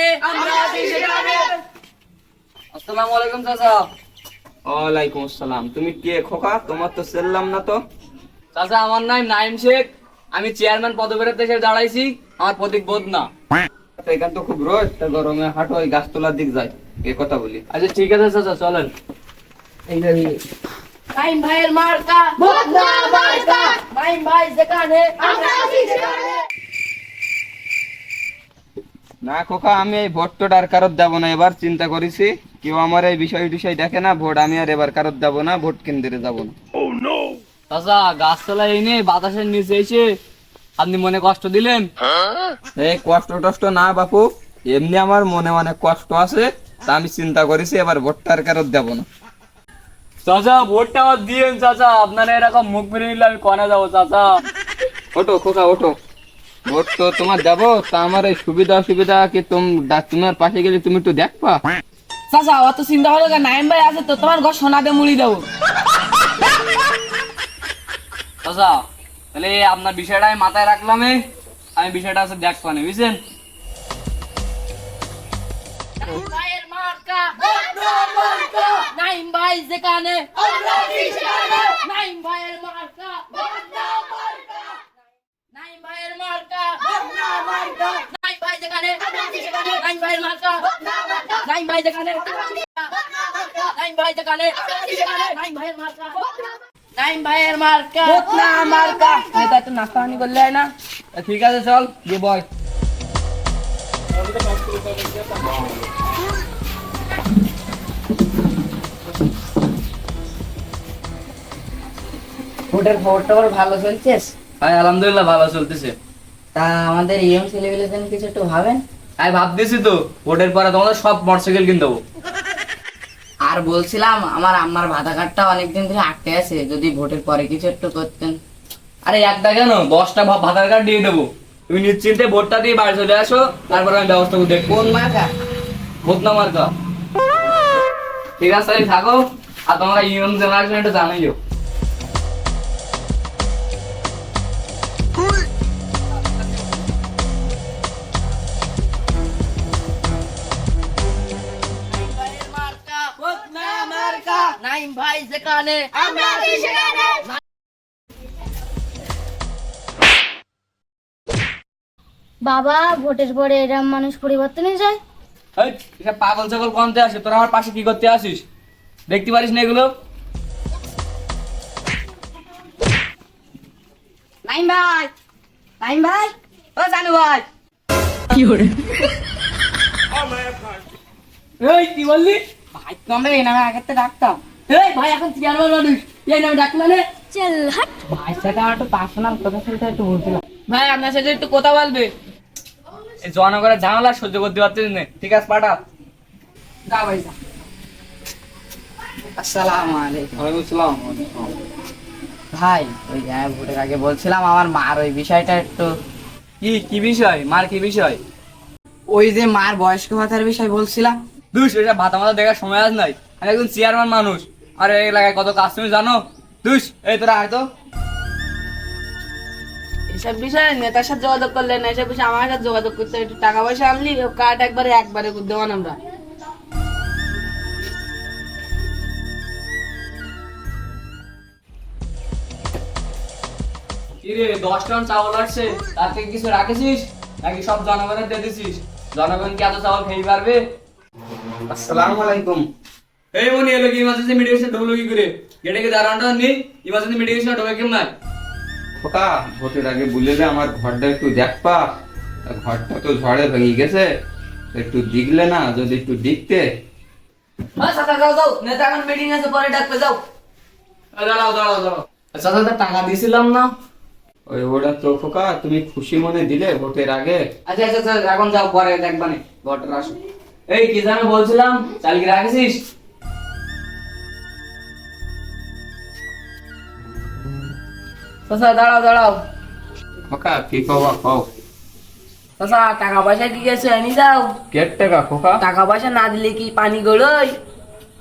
যেখানে আমরা আছি সেখানে। আসসালামু আলাইকুম চাচা। ওয়ালাইকুম আসসালাম। তুমি কে খোকা? তোমার তো চেললাম না তো? চাচা আমার নাম নাইম শেখ। আমি চেয়ারম্যান পদবিরত এসে দাঁড়াইছি। আমার প্রতীক বোধ না। এখান তো খুব রোদ। তা গরমে হাঁটো ওই গাছতলার দিক যায় এ কথা বলি। আচ্ছা ঠিক আছে চাচা চলেন। নাইম ভাইয়ের মার্কা। নাইম ভাই যেখানে আমরা আছি সেখানে। না খোকা আমি এই ভোটটা আর কারোর দেবো না। এবার চিন্তা করেছি কেউ আমার এই বিষয় টিষয় দেখে না ভোট আমি আর এবার কারোর দেবো না ভোট কেন্দ্রে যাব না। চাচা গাছতলায় এনে বাতাসের নিচে এসে আপনি মনে কষ্ট দিলেন? এই কষ্ট টষ্ট না বাপু এমনি আমার মনে অনেক কষ্ট আছে তা আমি চিন্তা করেছি এবার ভোটটা আর কারোর দেবো না। চাচা ভোটটা আমার দিয়েন চাচা। আপনারা এরকম মুখ ফিরে নিলে আমি কনে যাব চাচা। ওটো খোকা ওটো ভোট তো তোমার দেবো তা আমার এই সুবিধা অসুবিধা কি তোমার পাশে গেলে তুমি একটু দেখবা? চাচা অত চিন্তা হলো নাইম ভাই আছে তো তোমার ঘর সোনা দিয়ে মুড়ি দেবো। চাচা তাহলে আপনার বিষয়টা আমি মাথায় রাখলাম আমি বিষয়টা আছে দেখ পানি বুঝছেন? নাইম ভাই যেখানে নাইম ভাইয়ের মার্কা নাইম ভাইয়ের মার্কা বদনা মার্কা নাইম ভাই যেখানে নাইম ভাইয়ের মার্কা নাইম ভাই যেখানে নাইম ভাই যেখানে নাইম ভাইয়ের মার্কা নাইম ভাইয়ের মার্কা। বদনা মার্কা। নেতা তো নাস্তা পানি করলে হয় না। ঠিক আছে চল গিয়ে বয়। খবর টবর ভালো চলছেস হ্যাঁ আলহামদুলিল্লাহ ভালো চলতেছে। তা আমাদের ইয়ং ছেলেগুলোর জন্য কিছু একটু ভাবেন। আমি ভাবতেছি তো ভোটের পরে তোমাদের সব মোটরসাইকেল কিনে দেবো। আর বলছিলাম আমার আম্মার ভাতা কার্ডটা অনেকদিন ধরে আটকে আছে যদি ভোটের পরে কিছু একটু করতেন। আরে একটা কেন? দশটা ভাতার কার্ড দিয়ে দেবো। তুমি নিশ্চিন্তে ভোটটা দিয়ে বাড়ি চলে আসো তারপর আমি ব্যবস্থা করে দেখব। কোন মার্কা? ভোট না মার্কা? ঠিক আছে থাকো। আর তোমরা ইয়ং জেনারেশন একটু জানাইও। ভাই আমরা সেখানে। বাবা ভোটের পরে এরম মানুষ পরিবর্তনে যায়? এই, পাগল ছাগল কমতে আসে তোরা আমার পাশে কি করতে আসিস দেখতে পারিস না এগুলো? নাইম ভাই নাইম ভাই ও জানু ভাই। এই কি বললি? ভাই তো আমরা এই নামে আগের থেকে ডাকতাম। এই ভাই এখন চেয়ারম্যান মানুষ এই নামে ডাকলে না। চল হাট। ভাই সাথে আমার একটু পার্সোনাল কথা শুনতে একটু বলছিলাম। ভাই আপনার সাথে একটু কথা বলবে। এই জনগণের ঝামেলা সহ্য করতে পারছিস না। ঠিক আছে পাঠা যা ভাই যা। আসসালামু আলাইকুম। ওয়ালাইকুম আসসালাম। ভাই ওই যে ভোটের আগে বলছিলাম আমার মার ওই বিষয়টা একটু কি কি বিষয়? মার কি বিষয়? ওই যে মার বয়স্ক ভাতার বিষয় বলছিলাম। দুস এসব ভাতা মাথা দেখার সময় আজ নাই। আমি একজন চেয়ারম্যান মানুষ। আর এই এলাকায় কত কাজ তুমি জানো? দুস এই তোরা হয়তো এসব বিষয়ে নেতার সাথে যোগাযোগ করলে না এসব বিষয়ে আমার সাথে যোগাযোগ করতে একটু টাকা পয়সা আনলি কার্ড একবারে একবারে দেওয়ান আমরা। কি রে দশ টন চাউল আসছে তার থেকে কিছু রাখেছিস? নাকি সব জনগণের দিয়ে দিছিস? জনগণ কি এত চাউল খেয়ে পারবে? আসসালামু আলাইকুম। এই মনি এলো কি ইমার্জেন্সি মেডিকেশন ঢুকলো কি করে? গেটে কি দাঁড়ানোটা নেই ইমার্জেন্সি মেডিকেশন ঢোকে কেমন খোকা ভোটের আগে বলে দে আমার ঘরটা একটু দেখবা ঘরটা তো ঝড়ে ভেঙে গেছে একটু দিগলে না যদি একটু এই আচ্ছা টাকা দিয়েছিলাম না। ওই ওটা তো খোকা তুমি খুশি মনে দিলে ভোটের আগে। আচ্ছা আচ্ছা আচ্ছা, এখন যাও পরে দেখবানি ঘরটা আসো এই কি জানো বলছিলাম চাল কি রাখেছিস আচ্ছা দাঁড়াও দাঁড়াও। খোকা কি কবা কও। আচ্ছা টাকা পয়সা কি গেছে? এনে যাও কেট টাকা খোকা। টাকা পয়সা না দিলে কি পানি গড়ই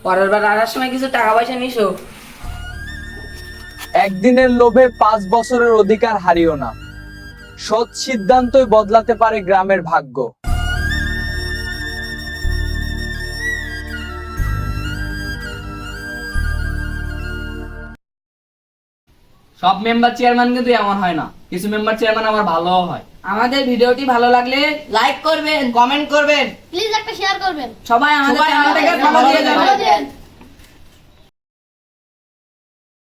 পরের বার আসার সময় কিছু টাকা পয়সা নিছো? একদিনের লোভে পাঁচ বছরের অধিকার হারিও না। সৎ সিদ্ধান্তই বদলাতে পারে গ্রামের ভাগ্য। সব মেম্বার চেয়ারম্যান কিন্তু এমন হয় না। কিছু মেম্বার চেয়ারম্যান আমার ভালো হয়। আমাদের ভিডিওটি ভালো লাগলে লাইক করবেন কমেন্ট করবেন। প্লিজ একটা শেয়ার করবেন। সবাই আমাদের চ্যানেলটাকে ফলো দিয়ে যাবেন।